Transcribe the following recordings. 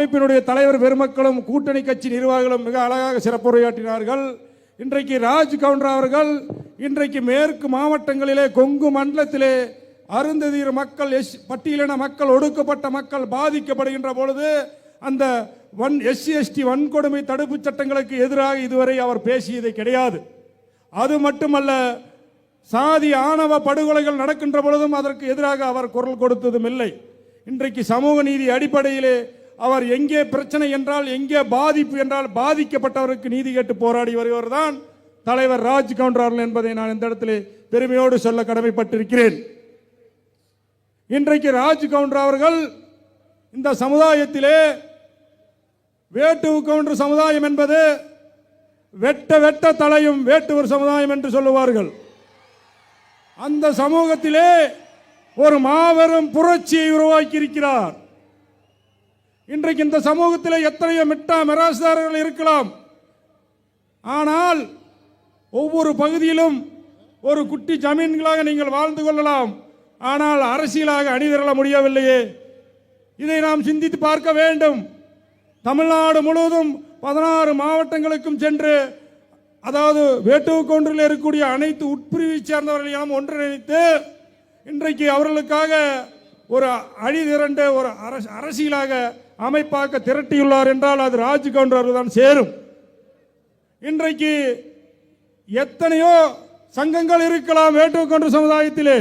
அமைப்பினுடைய தலைவர் பெருமக்களும் கூட்டணி கட்சி நிர்வாகிகளும் மிக அழகாக சிறப்புரையாற்றினார்கள். இன்றைக்கு ராஜ் கவுண்டர் அவர்கள் இன்றைக்கு மேற்கு மாவட்டங்களிலே கொங்கு மண்டலத்திலே அருந்ததீர் மக்கள் எஸ் பட்டியலின மக்கள் ஒடுக்கப்பட்ட மக்கள் பாதிக்கப்படுகின்ற பொழுது அந்த வன் எஸ்சி எஸ்டி வன்கொடுமை தடுப்பு சட்டங்களுக்கு எதிராக இதுவரை அவர் பேசியது கிடையாது. அது மட்டுமல்ல சாதி ஆணவ படுகொலைகள் நடக்கின்ற பொழுதும் அதற்கு எதிராக அவர் குரல் கொடுத்ததும் இல்லை. இன்றைக்கு சமூக நீதி அடிப்படையிலே அவர் எங்கே பிரச்சனை என்றால் எங்கே பாதிப்பு என்றால் பாதிக்கப்பட்டவருக்கு நீதி கேட்டு போராடி வருவர் தான் தலைவர் ராஜ் கவுண்டர் என்பதை நான் இந்த இடத்துல பெருமையோடு சொல்ல கடமைப்பட்டிருக்கிறேன். இன்றைக்கு ராஜ் கவுண்டர் அவர்கள் இந்த சமுதாயத்திலே வேட்டு கவுண்டர் சமுதாயம் என்பது வெட்ட வெட்ட தலையும் வேட்டுவர் சமுதாயம் என்று சொல்லுவார்கள். அந்த சமூகத்திலே ஒரு மாபெரும் புரட்சியை உருவாக்கி இருக்கிறார் இன்றைக்கு இந்த சமூகத்தில் எத்தனையோ மிட்டா மிராசுதாரர்கள் இருக்கலாம். ஆனால் ஒவ்வொரு பகுதியிலும் ஒரு குட்டி ஜமீன்களாக நீங்கள் வாழ்ந்து கொள்ளலாம். ஆனால் அரசியலாக அணிதிரள முடியவில்லையே. இதை நாம் சிந்தித்து பார்க்க வேண்டும். தமிழ்நாடு முழுவதும் பதினாறு மாவட்டங்களுக்கும் சென்று அதாவது வேட்டுவக்கொன்றில் இருக்கக்கூடிய அனைத்து உட்பிரிவை சேர்ந்தவர்களையும் ஒன்றிணைத்து இன்றைக்கு அவர்களுக்காக ஒரு அணி திரண்டு ஒரு அரசியலாக அமைப்பாக்க திரட்டியுள்ளார் என்றால் அது ராஜ் கவுண்டர் தான் சேரும். இன்றைக்கு எத்தனையோ சங்கங்கள் இருக்கலாம் வேட்டுக்கொன்று சமுதாயத்திலே.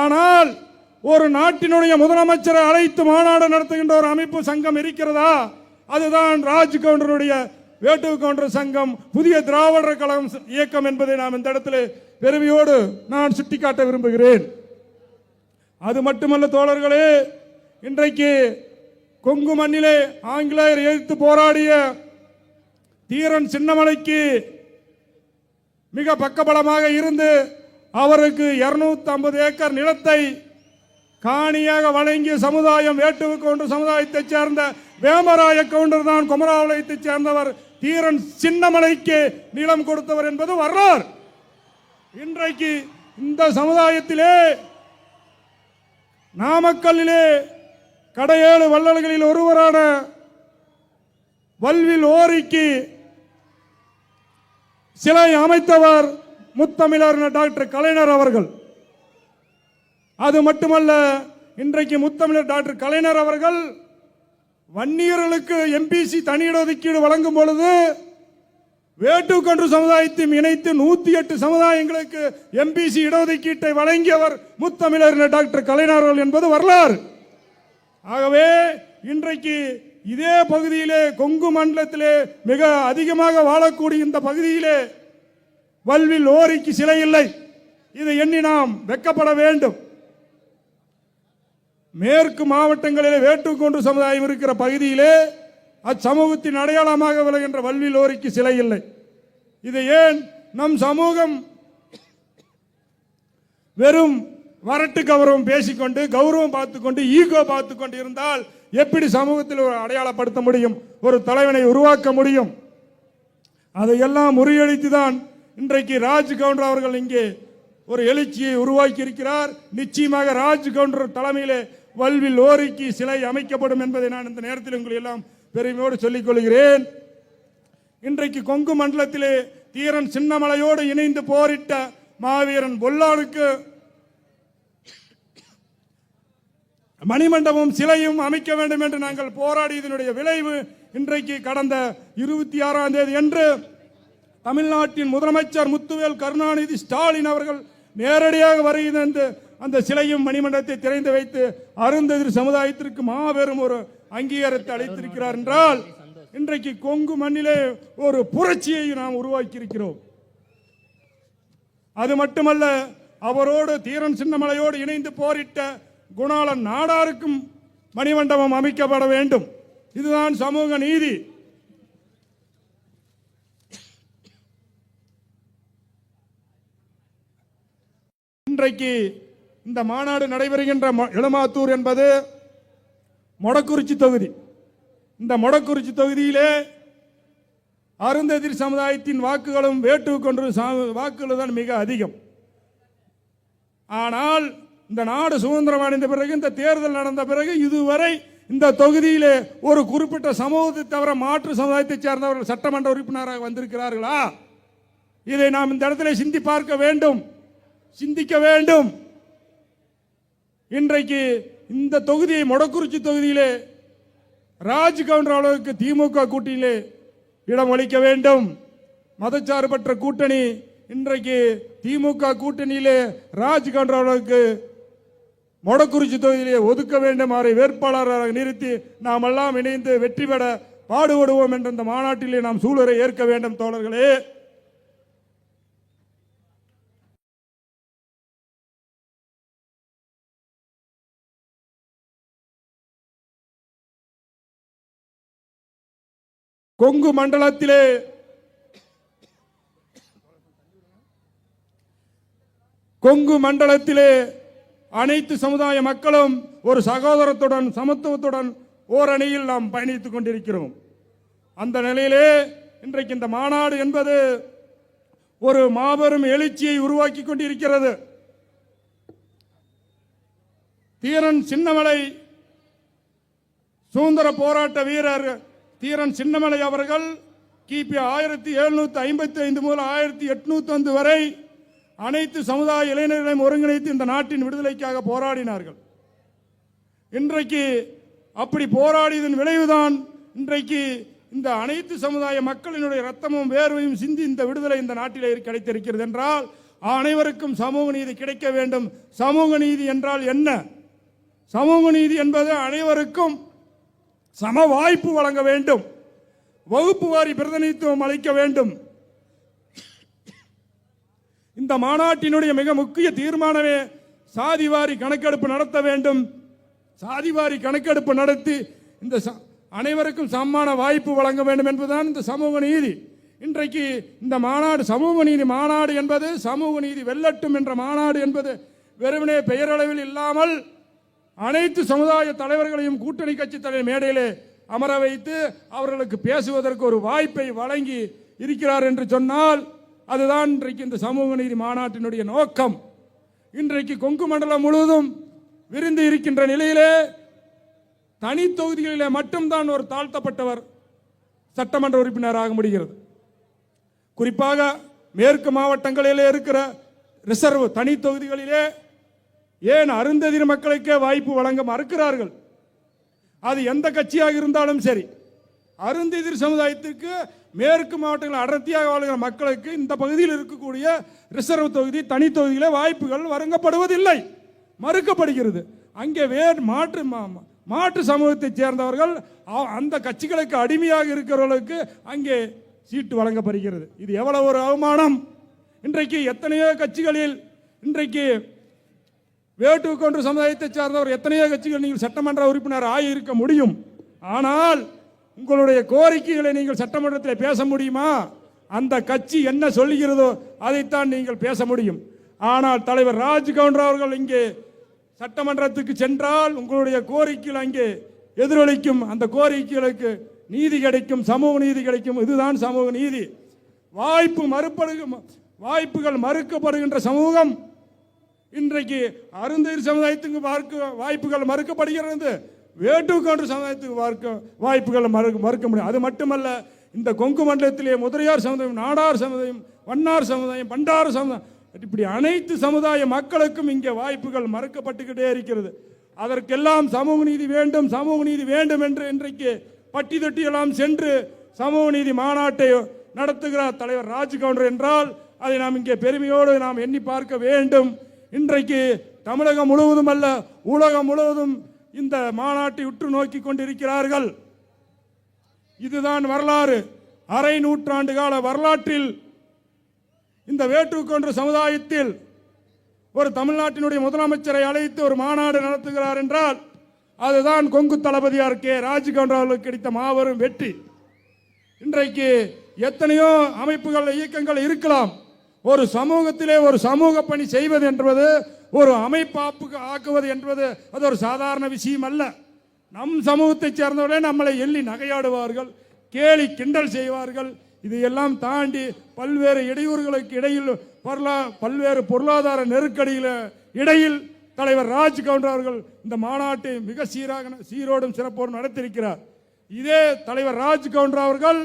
ஆனால் ஒரு நாட்டினுடைய முதலமைச்சரை அழைத்து மாநாடு நடத்துகின்ற ஒரு அமைப்பு சங்கம் இருக்கிறதா? அதுதான் ராஜ் கவுண்டருடைய வேட்டு கவுண்டர் சங்கம் புதிய திராவிடர் கழகம் இயக்கம் என்பதை நாம் இந்த இடத்துல பெருமையோடு நான் சுட்டிக்காட்ட விரும்புகிறேன். அது மட்டுமல்ல தோழர்களே இன்றைக்கு கொங்கு மண்ணிலே ஆங்கிலேயர் எதிர்த்து போராடிய தீரன் சின்னமலைக்கு மிக பக்கபலமாக இருந்து அவருக்கு 250 ஐம்பது ஏக்கர் நிலத்தை காணியாக வழங்கிய சமுதாயம் வேட்டுவு கவுண்டர் சமுதாயத்தைச் சேர்ந்த வேமராய கவுண்டர் தான் குமராவளையத்தைச் சேர்ந்தவர். தீரன் சின்னமலைக்கு நிலம் கொடுத்தவர் என்பது வரலாறு. இன்றைக்கு இந்த சமுதாயத்திலே நாமக்கல்லிலே கடையேழு வள்ளல்களில் ஒருவரான வல்வில் ஓரிக்கு சிலை அமைத்தவர் முத்தமிழர் டாக்டர் கலைஞர் அவர்கள். அது மட்டுமல்ல இன்றைக்கு முத்தமிழர் டாக்டர் கலைஞர் அவர்கள் வன்னியர்களுக்கு எம்பிசி தனி இடஒதுக்கீடு வழங்கும் பொழுது வேட்டுக்கன்று சமுதாயத்தையும் இணைத்து நூத்தி எட்டு சமுதாயங்களுக்கு எம்பிசி இடஒதுக்கீட்டை வழங்கியவர் முத்தமிழர் டாக்டர் கலைஞர் அவர்கள் என்பது வரலாறு. ஆகவே இன்றைக்கு இதே பகுதியிலே கொங்கு மண்டலத்திலே மிக அதிகமாக வாழக்கூடிய இந்த பகுதியிலே வல்வில் ஓரிக்கு சிலை இல்லை இதை எண்ணி நாம் வெக்கப்பட வேண்டும். மேற்கு மாவட்டங்களிலே வேட்டுக்கொண்டு சமுதாயம் இருக்கிற பகுதியிலே அச்சமூகத்தின் அடையாளமாக விளங்குகின்ற வல்வில் ஓரிக்கு சிலை இல்லை இது ஏன் நம் சமூகம் வெறும் வரட்டு கௌரவம் பேசிக்கொண்டு கௌரவம் பார்த்துக்கொண்டு ஈகோ பார்த்துக்கொண்டு இருந்தால் எப்படி சமூகத்தில் ஒரு அடையாளப்படுத்த முடியும்? ஒரு தலைவனை உருவாக்க முடியும்? அதையெல்லாம் முறியடித்து தான் இன்றைக்கு ராஜ் கவுண்டர் அவர்கள் இங்கே ஒரு எழுச்சியை உருவாக்கி இருக்கிறார் நிச்சயமாக ராஜ் கவுண்டர் தலைமையிலே வல்வில் ஓரிக்கு சிலை அமைக்கப்படும் என்பதை நான் இந்த நேரத்தில் உங்களை எல்லாம் பெருமையோடு சொல்லிக் கொள்கிறேன். இன்றைக்கு கொங்கு மண்டலத்திலே தீரன் சின்னமலையோடு இணைந்து போரிட்ட மாவீரன் பொல்லானுக்கு மணிமண்டபம் சிலையும் அமைக்க வேண்டும் என்று நாங்கள் போராடியதனுடைய விளைவு இன்றைக்கு கடந்த இருபத்தி ஆறாம் தேதி என்று தமிழ்நாட்டின் முதலமைச்சர் முத்துவேல் கருணாநிதி ஸ்டாலின் அவர்கள் நேரடியாக வருகிறது அந்த சிலையும் மணிமண்டபத்தை திறந்து வைத்து அருந்ததிர் சமுதாயத்திற்கு மாபெரும் ஒரு அங்கீகாரத்தை அளித்திருக்கிறார் என்றால் இன்றைக்கு கொங்கு மண்ணிலே ஒரு புரட்சியை நாம் உருவாக்கி இருக்கிறோம் அது மட்டுமல்ல அவரோடு தீரன் சின்னமலையோடு இணைந்து போரிட்ட குணாளன் நாடாருக்கும் மணிமண்டபம் அமைக்கப்பட வேண்டும். இதுதான் சமூக நீதி. இன்றைக்கு இந்த மாநாடு நடைபெறுகின்ற இளமாத்தூர் என்பது மொடக்குறிச்சி தொகுதி. இந்த மொடக்குறிச்சி தொகுதியிலே அருந்ததிர் சமுதாயத்தின் வாக்குகளும் வேட்டுக் கொன்று வாக்குகள் தான் மிக அதிகம். ஆனால் இந்த நாடு சுதந்திரம் அடைந்த பிறகு இந்த தேர்தல் நடந்த பிறகு இதுவரை இந்த தொகுதியிலே ஒரு குறிப்பிட்ட சமூகத்தை தவிர மாற்று சமுதாயத்தைச் சேர்ந்தவர்கள் சட்டமன்ற உறுப்பினராக வந்திருக்கிறார்களா? இதை நாம் இந்த இடத்துல சிந்தி பார்க்க வேண்டும். சிந்திக்க வேண்டும். இன்றைக்கு இந்த தொகுதியை மொடக்குறிச்சி தொகுதியிலே ராஜ் கவுண்டர் அளவுக்கு திமுக கூட்டணியிலே இடம் அளிக்க வேண்டும். மதச்சார்பற்ற கூட்டணி இன்றைக்கு திமுக கூட்டணியிலே ராஜ் கவுண்டர் அளவுக்கு மொடக்குறிச்சி தொகுதியிலே ஒதுக்க வேண்டும் அவரை வேட்பாளராக நிறுத்தி நாம் எல்லாம் இணைந்து வெற்றி பெற பாடுபடுவோம் என்ற இந்த மாநாட்டிலே நாம் சூழலை ஏற்க வேண்டும் தோழர்களே. கொங்கு மண்டலத்திலே கொங்கு மண்டலத்திலே அனைத்து சமுதாய மக்களும் ஒரு சகோதரத்துடன் சமத்துவத்துடன் ஓரணியில் நாம் பயணித்துக் கொண்டிருக்கிறோம். அந்த நிலையிலே இன்றைக்கு இந்த மாநாடு என்பது ஒரு மாபெரும் எழுச்சியை உருவாக்கி கொண்டிருக்கிறது. தீரன் சின்னமலை சுதந்திர போராட்ட வீரர் தீரன் சின்னமலை அவர்கள் கிபி ஆயிரத்தி எழுநூத்தி ஐம்பத்தி ஐந்து முதல் ஆயிரத்தி எட்நூத்தி ஐந்து வரை அனைத்து சமுதாய இளைஞர்களையும் ஒருங்கிணைத்து இந்த நாட்டின் விடுதலைக்காக போராடினார்கள். இன்றைக்கு அப்படி போராடியதன் விளைவுதான் இன்றைக்கு இந்த அனைத்து சமுதாய மக்களினுடைய ரத்தமும் வேர்வையும் சிந்தி இந்த விடுதலை இந்த நாட்டிலே கிடைத்திருக்கிறது என்றால் அனைவருக்கும் சமூக நீதி கிடைக்க வேண்டும். சமூக நீதி என்றால் என்ன? சமூக நீதி என்பது அனைவருக்கும் சம வாய்ப்பு வழங்க வேண்டும். வகுப்பு வாரி பிரதிநிதித்துவம் அளிக்க வேண்டும். இந்த மாநாட்டினுடைய மிக முக்கிய தீர்மானமே சாதிவாரி கணக்கெடுப்பு நடத்த வேண்டும். சாதிவாரி கணக்கெடுப்பு நடத்தி இந்த ச- அனைவருக்கும் சமமான வாய்ப்பு வழங்க வேண்டும் என்பதுதான் இந்த சமூக நீதி. இன்றைக்கு இந்த மாநாடு சமூக நீதி மாநாடு என்பது சமூக நீதி வெல்லட்டும் என்ற மாநாடு என்பது வெறுமனே பெயரளவில் இல்லாமல் அனைத்து சமுதாய தலைவர்களையும் கூட்டணி கட்சி தலைவர் மேடையிலே அமர வைத்து அவர்களுக்கு பேசுவதற்கு ஒரு வாய்ப்பை வழங்கி இருக்கிறார் என்று சொன்னால் அதுதான் இன்றைக்கு இந்த சமூக நீதி மாநாட்டினுடைய நோக்கம். இன்றைக்கு கொங்கு மண்டலம் முழுவதும் விரிந்து இருக்கின்ற நிலையிலே தனி தொகுதிகளிலே மட்டும்தான் ஒரு தாழ்த்தப்பட்டவர் சட்டமன்ற உறுப்பினராக முடிகிறது. குறிப்பாக மேற்கு மாவட்டங்களிலே இருக்கிற ரிசர்வ் தனி தொகுதிகளிலே ஏன் அருந்ததிர் மக்களுக்கே வாய்ப்பு வழங்க மறுக்கிறார்கள்? அது எந்த கட்சியாக இருந்தாலும் சரி. அருந்ததிர் சமுதாயத்திற்கு மேற்கு மாவட்டங்கள் அடர்த்தியாக வாழ்கிற மக்களுக்கு இந்த பகுதியில் இருக்கக்கூடிய ரிசர்வ் தொகுதி தனி தொகுதியில் வாய்ப்புகள் வழங்கப்படுவதில்லை. மறுக்கப்படுகிறது. அங்கே வேறு மாற்று மா- மாற்று சமூகத்தைச் சேர்ந்தவர்கள் அ- அந்த கட்சிகளுக்கு அடிமையாக இருக்கிறவர்களுக்கு அங்கே சீட்டு வழங்கப்படுகிறது. இது எவ்வளவு ஒரு அவமானம்! இன்றைக்கு எத்தனையோ கட்சிகளில் இன்றைக்கு வேட்டு கொன்று சமுதாயத்தைச் சார்ந்தவர் எத்தனையோ கட்சிகள் நீங்கள் சட்டமன்ற உறுப்பினர் ஆகியிருக்க முடியும். ஆனால் உங்களுடைய கோரிக்கைகளை நீங்கள் சட்டமன்றத்தில் பேச முடியுமா? அந்த கட்சி என்ன சொல்லுகிறதோ அதைத்தான் நீங்கள் பேச முடியும். ஆனால் தலைவர் ராஜ்கவுண்டர் அவர்கள் இங்கே சட்டமன்றத்துக்கு சென்றால் உங்களுடைய கோரிக்கைகள் அங்கே எதிரொலிக்கும். அந்த கோரிக்கைகளுக்கு நீதி கிடைக்கும் சமூக நீதி கிடைக்கும். இதுதான் சமூக நீதி. வாய்ப்பு மறுப்படுக வாய்ப்புகள் மறுக்கப்படுகின்ற சமூகம். இன்றைக்கு அருந்தீர் சமுதாயத்துக்கு பார்க்க வாய்ப்புகள் மறுக்கப்படுகிறது. வேட்டுக்கொன்று சமுதாயத்துக்கு பார்க்க வாய்ப்புகள் மறுக்க மறுக்க முடியும். அது மட்டுமல்ல இந்த கொங்கு மண்டலத்திலே முதலியார் சமுதாயம் நாடார் சமுதாயம் வண்ணார் சமுதாயம் பண்டார சமுதாயம் இப்படி அனைத்து சமுதாய மக்களுக்கும் இங்கே வாய்ப்புகள் மறுக்கப்பட்டுக்கிட்டே இருக்கிறது. அதற்கெல்லாம் சமூக நீதி வேண்டும் சமூக நீதி வேண்டும் என்று இன்றைக்கு பட்டி தொட்டியெல்லாம் சென்று சமூக நீதி மாநாட்டை நடத்துகிறார் தலைவர் ராஜ்கவுண்டர் என்றால் அதை நாம் இங்கே பெருமையோடு நாம் எண்ணி பார்க்க வேண்டும். இன்றைக்கு தமிழகம் முழுவதும் அல்ல உலகம் முழுவதும் இந்த மாநாட்டை உற்று நோக்கி கொண்டிருக்கிறார்கள். இதுதான் வரலாறு. அரை நூற்றாண்டு கால வரலாற்றில் இந்த வேற்றுக்கொன்று சமுதாயத்தில் ஒரு தமிழ்நாட்டினுடைய முதலமைச்சரை அழைத்து ஒரு மாநாடு நடத்துகிறார் என்றால் அதுதான் கொங்கு தளபதியார் கே. ராஜ்கவுண்டர் கிடைத்த மாபெரும் வெற்றி. இன்றைக்கு எத்தனையோ அமைப்புகள் இயக்கங்கள் இருக்கலாம். ஒரு சமூகத்திலே ஒரு சமூக பணி செய்வது என்பது ஒரு அமைப்பாப்புக்கு ஆக்குவது என்பது அது ஒரு சாதாரண விஷயம் அல்ல நம் சமூகத்தைச் சேர்ந்தவர்களே நம்மளை எள்ளி நகையாடுவார்கள் கேலி கிண்டல் செய்வார்கள். இதையெல்லாம் தாண்டி பல்வேறு இடையூறுகளுக்கு இடையில் பொருளா பல்வேறு பொருளாதார நெருக்கடியில் இடையில் தலைவர் ராஜ் கவுண்டர் அவர்கள் இந்த மாநாட்டை மிக சீராக சீரோடும் சிறப்போடும் நடத்தியிருக்கிறார். இதே தலைவர் ராஜ் கவுண்டர் அவர்கள்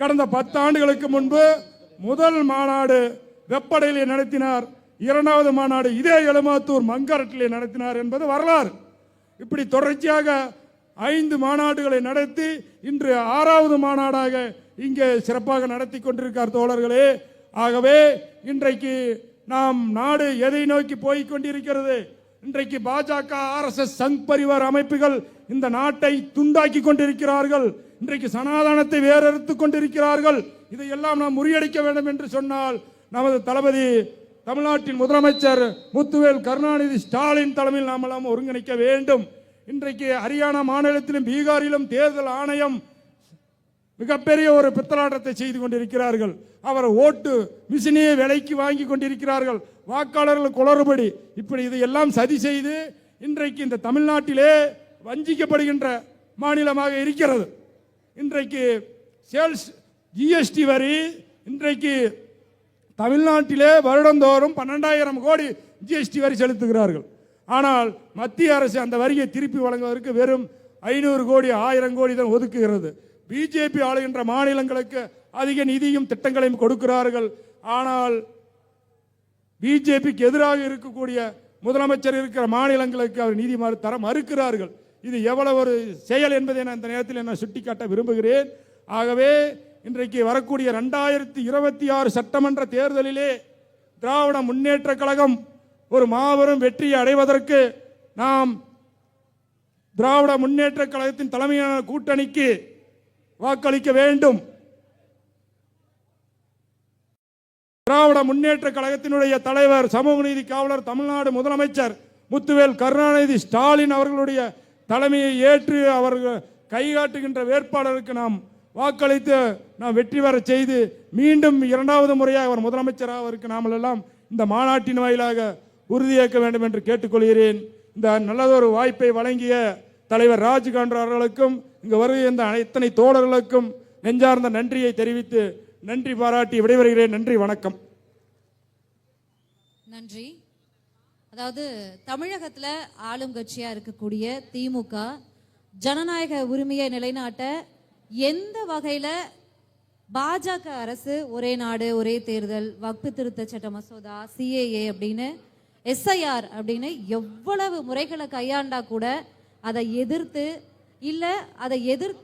கடந்த பத்து ஆண்டுகளுக்கு முன்பு முதல் மாநாடு வெப்படையிலே நடத்தினார். இரண்டாவது மாநாடு இதே எழுமாத்தூர் மங்கரட்டிலே நடத்தினார் என்பது வரலாறு. இப்படி தொடர்ச்சியாக ஐந்து மாநாடுகளை நடத்தி இன்று ஆறாவது மாநாடாக இங்கே சிறப்பாக நடத்தி கொண்டிருக்கார் தோழர்களே. ஆகவே இன்றைக்கு நாம் நாடு எதை நோக்கி போய் கொண்டிருக்கிறது? இன்றைக்கு பாஜக ஆர்எஸ்எஸ் சங் பரிவார் அமைப்புகள் இந்த நாட்டை துண்டாக்கி கொண்டிருக்கிறார்கள். இன்றைக்கு சனாதானத்தை வேறறுத்து கொண்டிருக்கிறார்கள். இதையெல்லாம் நாம் முறியடிக்க வேண்டும் என்று சொன்னால் நமது தளபதி தமிழ்நாட்டின் முதலமைச்சர் முத்துவேல் கருணாநிதி ஸ்டாலின் தலைமையில் நாம் எல்லாம் ஒருங்கிணைக்க வேண்டும். இன்றைக்கு ஹரியானா மாநிலத்திலும் பீகாரிலும் தேர்தல் ஆணையம் மிகப்பெரிய ஒரு பித்தலாட்டத்தை செய்து கொண்டிருக்கிறார்கள். அவர் ஓட்டு மிஷினியை விலைக்கு வாங்கி கொண்டிருக்கிறார்கள். வாக்காளர்கள் குளறுபடி. இப்படி இதையெல்லாம் சதி செய்து இன்றைக்கு இந்த தமிழ்நாட்டிலே வஞ்சிக்கப்படுகின்ற மாநிலமாக இருக்கிறது. இன்றைக்கு சேல்ஸ் ஜிஎஸ்டி வரி இன்றைக்கு தமிழ்நாட்டிலே வருடந்தோறும் பன்னெண்டாயிரம் கோடி ஜிஎஸ்டி வரி செலுத்துகிறார்கள். ஆனால் மத்திய அரசு அந்த வரியை திருப்பி வழங்குவதற்கு வெறும் ஐநூறு கோடி ஆயிரம் கோடி தான் ஒதுக்குகிறது. பிஜேபி ஆளுகின்ற மாநிலங்களுக்கு அதிக நிதியும் திட்டங்களையும் கொடுக்கிறார்கள். ஆனால் பிஜேபிக்கு எதிராக இருக்கக்கூடிய முதலமைச்சர் இருக்கிற மாநிலங்களுக்கு அவர் நீதி தர மறுக்கிறார்கள். இது எவ்வளவு ஒரு செயல் என்பதை நான் இந்த நேரத்தில் நான் சுட்டிக்காட்ட விரும்புகிறேன். ஆகவே இன்றைக்கு வரக்கூடிய ரெண்டாயிரத்தி இருபத்தி ஆறு சட்டமன்ற தேர்தலிலே திராவிட முன்னேற்ற கழகம் ஒரு மாபெரும் வெற்றியை அடைவதற்கு நாம் திராவிட முன்னேற்ற கழகத்தின் தலைமையான கூட்டணிக்கு வாக்களிக்க வேண்டும். திராவிட முன்னேற்ற கழகத்தினுடைய தலைவர் சமூக நீதி காவலர் தமிழ்நாடு முதலமைச்சர் முத்துவேல் கருணாநிதி ஸ்டாலின் அவர்களுடைய தலைமையை ஏற்று அவர்கள் கைகாட்டுகின்ற வேட்பாளருக்கு நாம் வாக்களித்து நாம் வெற்றி பெற செய்து மீண்டும் இரண்டாவது முறையாக அவர் முதலமைச்சராக அவருக்கு நாமல் இந்த மாநாட்டின் வாயிலாக உறுதியேற்க வேண்டும் என்று கேட்டுக்கொள்கிறேன். இந்த நல்லதொரு வாய்ப்பை வழங்கிய தலைவர் ராஜ்காண்ட் அவர்களுக்கும் இங்கு வருகின்ற இத்தனை தோழர்களுக்கும் நெஞ்சார்ந்த நன்றியை தெரிவித்து நன்றி பாராட்டி விடைபெறுகிறேன். நன்றி வணக்கம். நன்றி. அதாவது தமிழகத்துல ஆளும் கட்சியா இருக்கக்கூடிய திமுக ஜனநாயக உரிமையை நிலைநாட்ட எந்த வகையில பாஜக அரசு ஒரே நாடு ஒரே தேர்தல் வக்பு திருத்த சட்ட மசோதா சிஏஏ அப்படின்னு எஸ்ஐஆர் அப்படின்னு எவ்வளவு முறைகளை கையாண்டா கூட அதை எதிர்த்து இல்ல அதை எதிர்த்து